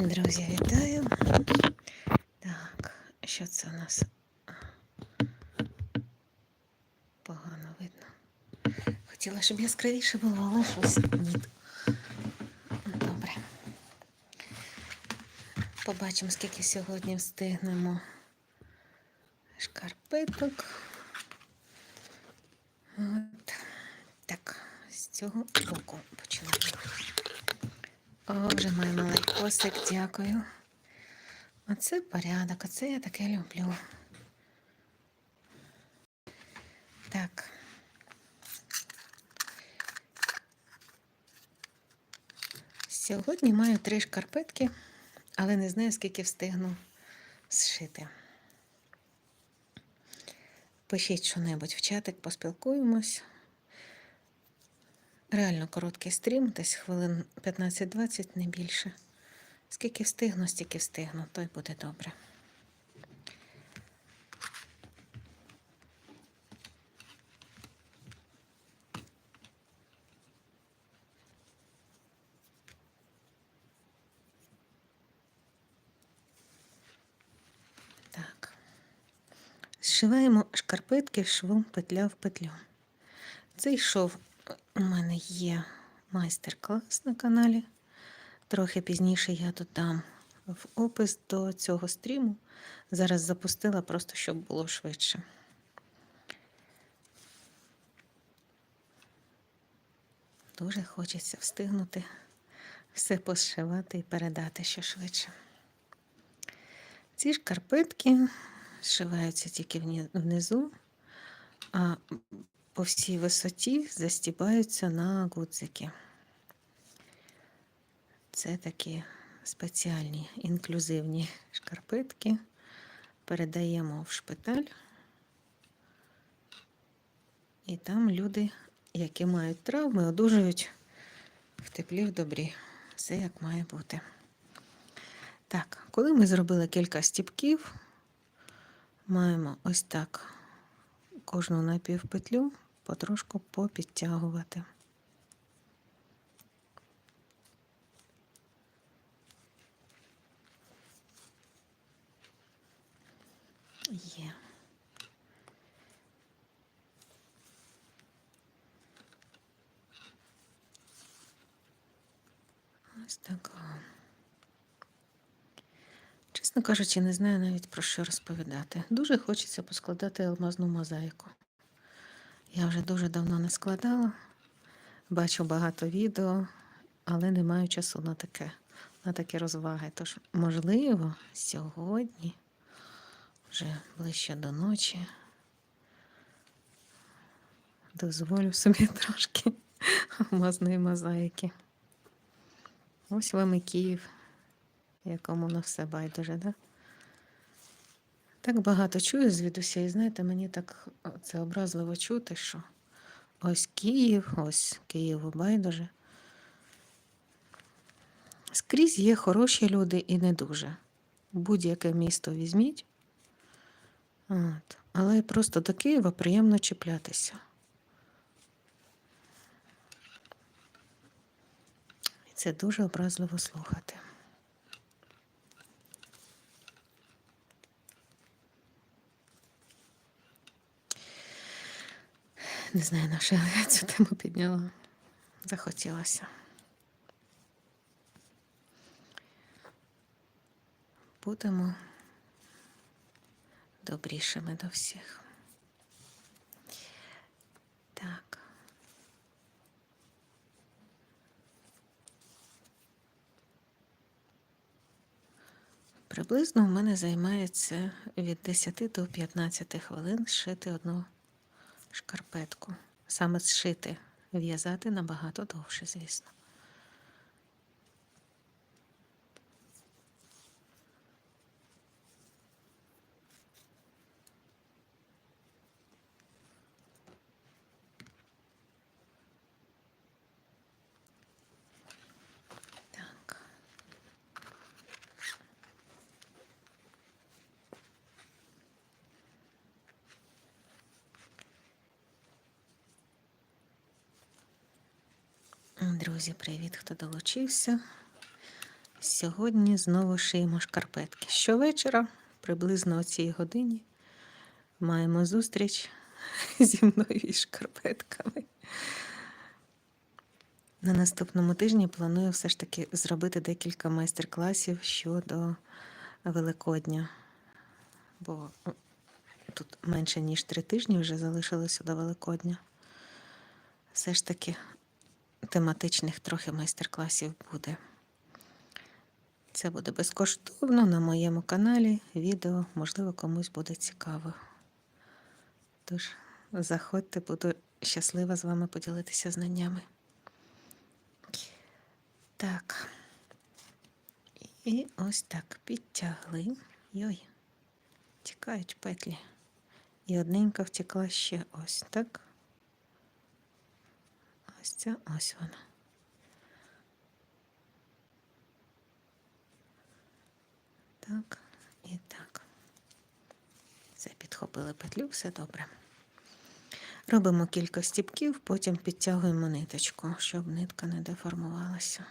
Друзі, вітаю. Так, що це у нас? Погано видно. Хотіла, щоб яскравіше було, але щось ні. Добре. Побачимо, скільки сьогодні встигнемо шкарпеток. От. Так, з цього боку починаємо. О, вже маємо лайкосик, дякую. Оце порядок, оце я таке люблю. Так. Сьогодні маю три шкарпетки, але не знаю, скільки встигну зшити. Пишіть що-небудь в чатик, поспілкуємось. Реально короткий стрім, десь хвилин 15-20, не більше. Скільки встигну, стільки встигну, то й буде добре. Так. Зшиваємо шкарпетки швом петля в петлю. Цей шов у мене є майстер-клас на каналі. Трохи пізніше я додам в опис до цього стріму. Зараз запустила просто, щоб було швидше. Дуже хочеться встигнути все пошивати і передати ще швидше. Ці шкарпетки зшиваються тільки внизу, а по всій висоті застібаються на гудзики. Це такі спеціальні інклюзивні шкарпетки. Передаємо в шпиталь. І там люди, які мають травми, одужують в теплі, в добрі. Все як має бути. Так, коли ми зробили кілька стіпків, маємо ось так кожну напівпетлю потрошку попідтягувати. Є. Ось така. Чесно кажучи, не знаю навіть про що розповідати. Дуже хочеться поскладати алмазну мозаїку. Я вже дуже давно не складала, бачу багато відео, але не маю часу на таке, на такі розваги. Тож, можливо, сьогодні, вже ближче до ночі, дозволю собі трошки алмазної мозаїки. Ось вам і Київ, якому на все байдуже, да? Так багато чую звідуся, і знаєте, мені так це образливо чути, що ось Київ, ось Києву байдуже. Скрізь є хороші люди і не дуже. Будь-яке місто візьміть. От. Але просто до Києва приємно чіплятися. І це дуже образливо слухати. Не знаю, на що я цю тему підняла. Захотілося. Будемо добрішими до всіх. Так. Приблизно в мене займається від 10 до 15 хвилин зшити одну шкарпетку. Саме зшити, в'язати набагато довше, звісно. Друзі, привіт, хто долучився. Сьогодні знову шиємо шкарпетки. Щовечора, приблизно о цій годині, маємо зустріч зі мною і шкарпетками. На наступному тижні планую все ж таки зробити декілька майстер-класів щодо Великодня. Бо тут менше ніж три тижні вже залишилося до Великодня. Все ж таки тематичних трохи майстер-класів буде. Це буде безкоштовно на моєму каналі. Відео, можливо, комусь буде цікаво. Тож, заходьте, буду щаслива з вами поділитися знаннями. Так. І ось так підтягли. Йой, тікають петлі. І одненька втекла ще ось так. Ось ця, ось вона. Так і так. Все, підхопили петлю, все добре. Робимо кілька стіпків, потім підтягуємо ниточку, щоб нитка не деформувалася.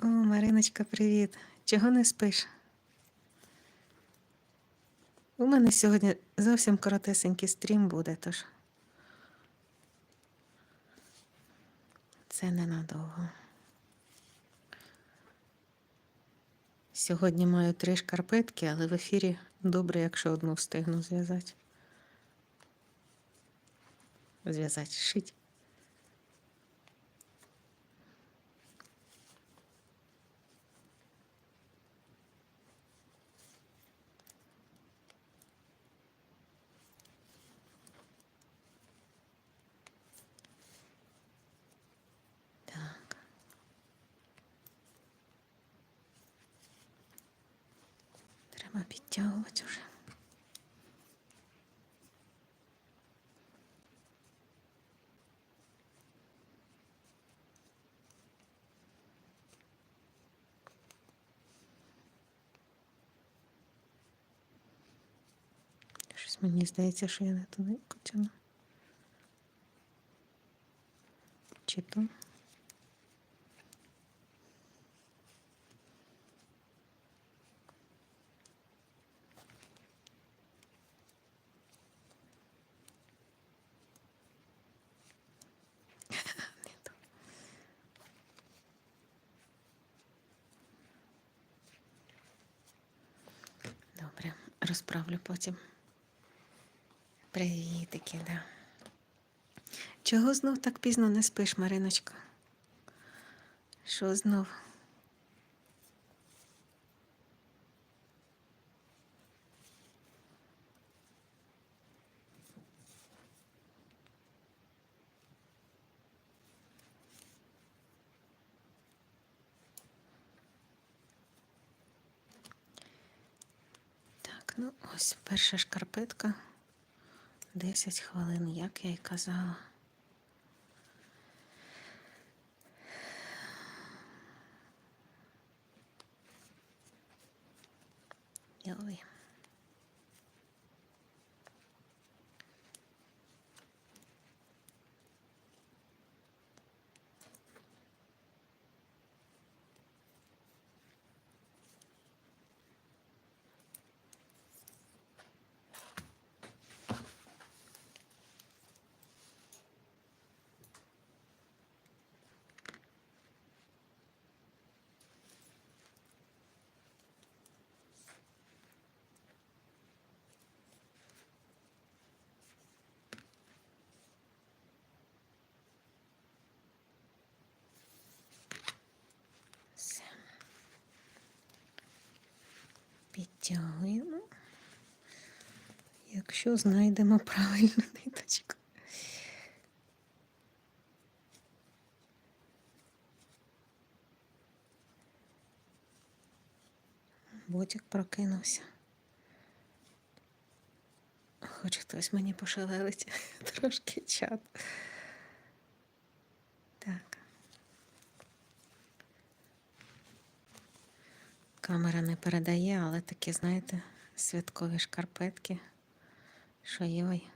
О, Мариночка, привіт. Чого не спиш? У мене сьогодні зовсім коротесенький стрім буде, тож це ненадовго. Сьогодні маю три шкарпетки, але в ефірі добре, якщо одну встигну зв'язати. Зв'язати, шить. Треба підтягувати вже. Щось мені здається, що я не туди потягну. Чи то? Розправлю потім. Привітики, да. Чого знов так пізно не спиш, Мариночка? Що знов? Так, ну ось перша шкарпетка. 10 хвилин, як я й казала. Ой. Все. Підтягуємо. Якщо знайдемо правильну ниточку. Ботик прокинувся. Хоч хтось мені пошевелить трошки чат. Так. Камера не передає, але такі, знаєте, святкові шкарпетки. Що йой.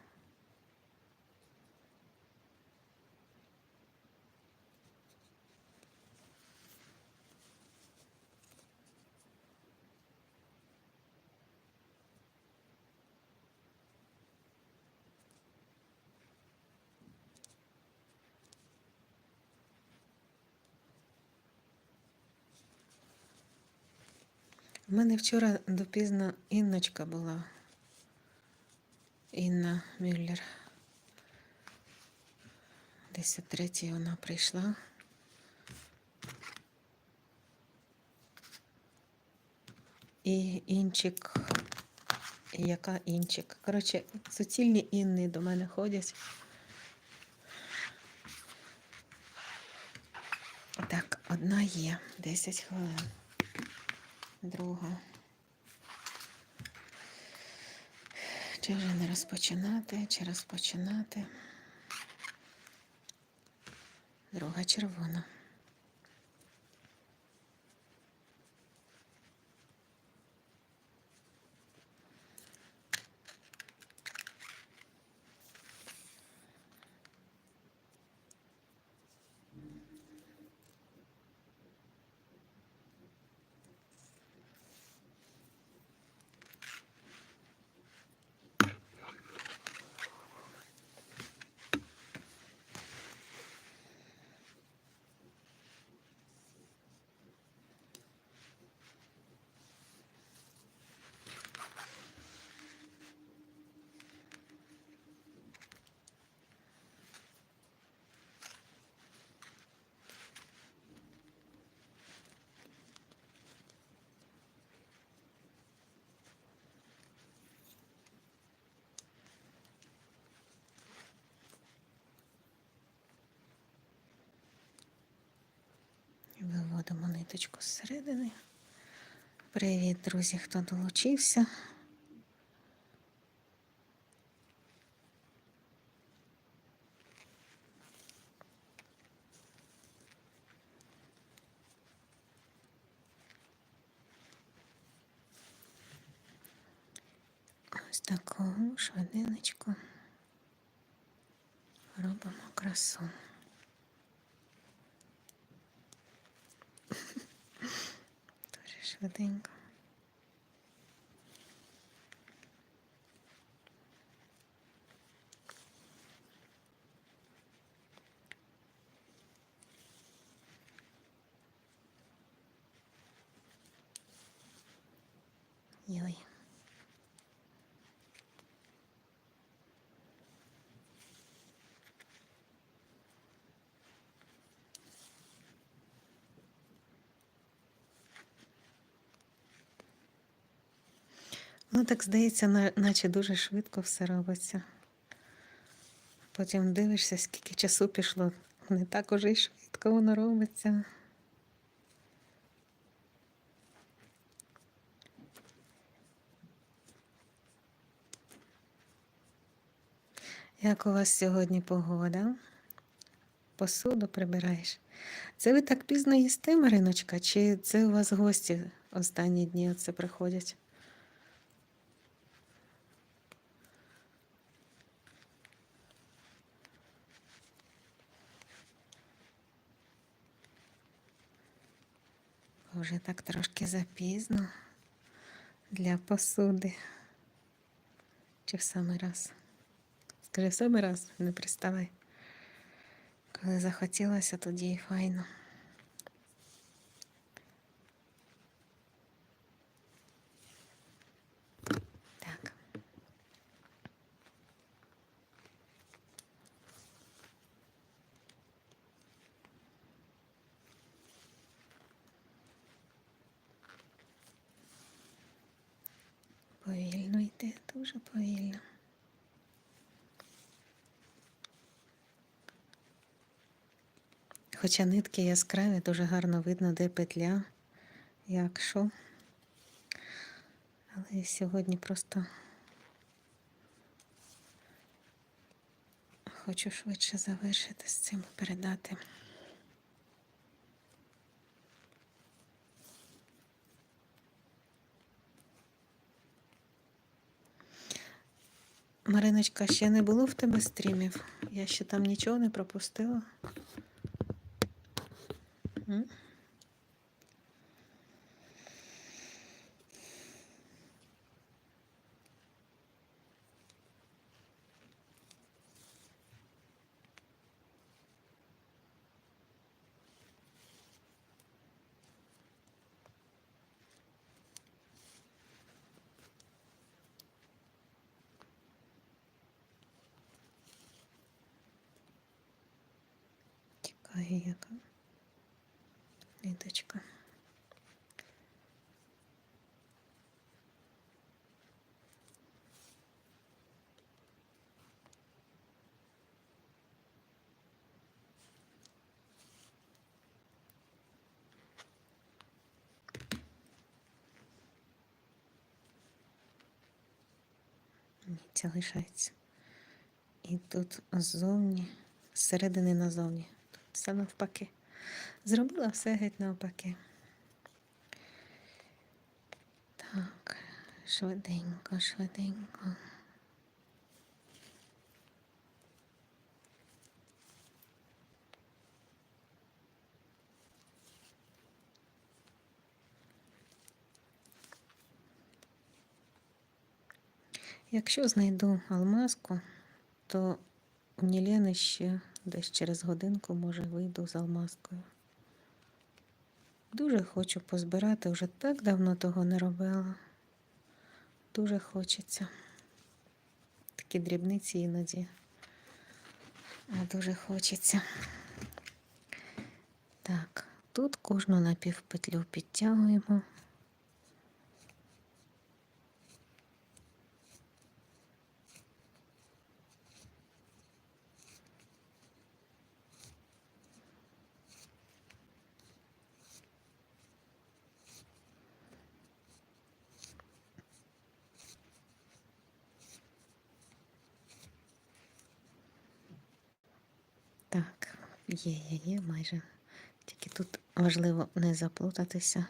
У мене вчора допізно Інночка була. Інна Мюллер. Десь о третій вона прийшла. І інчик. Яка інчик? Коротше, суцільні інни до мене ходять. Так, одна є, 10 хвилин. Друга. Чи вже не розпочинати, чи розпочинати? Друга червона. Виводимо зсередини. Привіт, друзі, хто долучився. Ось таку швидиночку робимо красу. Дуже швиденько. Йой. Ну, так здається, наче дуже швидко все робиться. Потім дивишся, скільки часу пішло. Не так уже й швидко воно робиться. Як у вас сьогодні погода? Посуду прибираєш. Це ви так пізно їсте, Мариночка, чи це у вас гості останні дні оце приходять? Вже так трошки запізно для посуди. Чи в самий раз? Скажи, в самий раз не приставай. Коли захотілося, тоді і файно. Так. Повільно йти, дуже повільно. Хоча нитки яскраві, дуже гарно видно, де петля, як що. Але сьогодні просто хочу швидше завершити з цим передати. Мариночка, ще не було в тебе стрімів? Я ще там нічого не пропустила. Ой, яка ниточка. Ні, лишається. І тут ззовні, зсередини назовні. Все навпаки. Зробила все геть навпаки. Так, швиденько, швиденько. Якщо знайду алмазку, то у Нілени ще десь через годинку, може, вийду з алмазкою. Дуже хочу позбирати, вже так давно того не робила. Дуже хочеться. Такі дрібниці іноді. А дуже хочеться. Так, тут кожну напівпетлю підтягуємо. Так, є, є, є майже. Тільки тут важливо не заплутатися,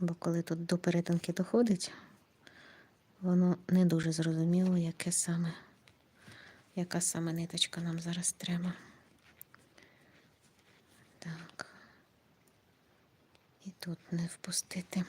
бо коли тут до перетинки доходить, воно не дуже зрозуміло, яке саме, яка саме ниточка нам зараз треба. Так. І тут не впустити.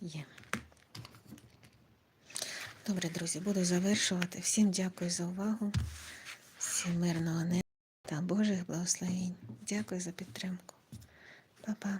Є. Добре, друзі, буду завершувати. Всім дякую за увагу. Всім мирного неба та Божих благословень. Дякую за підтримку. Па-па.